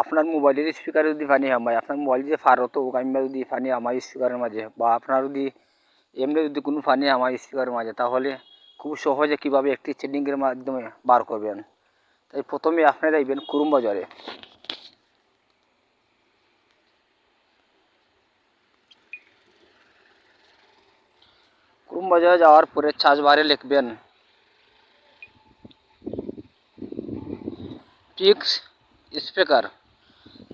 আপনার মোবাইলের স্পিকারে যদি পানি হামায় আপনার মোবাইল যে ফারত কামিবা যদি পানি হামায় স্পিকারের মাঝে, বা আপনার যদি এমনি যদি কোনো পানি হামায় স্পিকারের মাঝে, তাহলে খুব সহজে কীভাবে একটি সেটিংয়ের মাধ্যমে বার করবেন? তাই প্রথমে আপনারা যাইবেন কুরুম বাজারে। কুরুম বাজারে যাওয়ার পরে চার্জ বারে লিখবেন পিক্স স্পিকার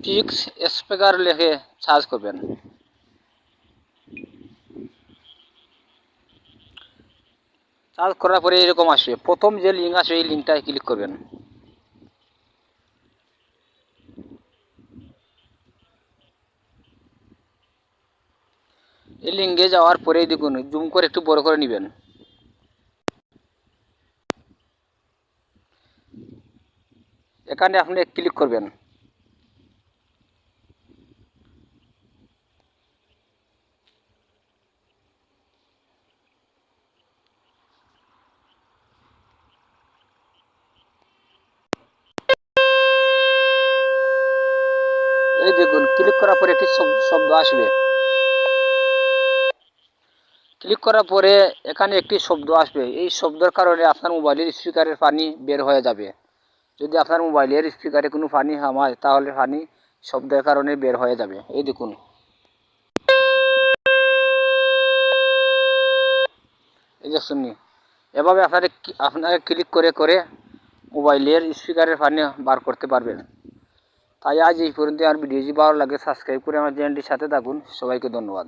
পিক্স স্পিকার লিখে সার্চ করবেন। সার্চ করার পরে এরকম আসবে। প্রথম যে লিঙ্ক আসবে, এই লিঙ্কটায় ক্লিক করবেন। এই লিঙ্কে যাওয়ার পরেই দেখুন, জুম করে একটু বড় করে নেবেন। এখানে আপনি ক্লিক করবেন। এই দেখুন ক্লিক করার পরে একটি শব্দ আসবে। ক্লিক করার পরে এখানে একটি শব্দ আসবে। এই শব্দের কারণে আপনার মোবাইলের স্পিকারের পানি বের হয়ে যাবে। যদি আপনার মোবাইলের স্পিকারে কোনো পানি হামায়, তাহলে পানি শব্দের কারণে বের হয়ে যাবে। এই দেখুন। এই শুনি এভাবে আপনারা কি- আপনারা ক্লিক করে করে মোবাইলের স্পিকারের পানি বার করতে পারবেন। তাই আজ এই পর্যন্ত আমার ভিডিও যদি ভালো লাগে সাবস্ক্রাইব করে আমার চ্যানেলটির সাথে থাকুন। সবাইকে ধন্যবাদ।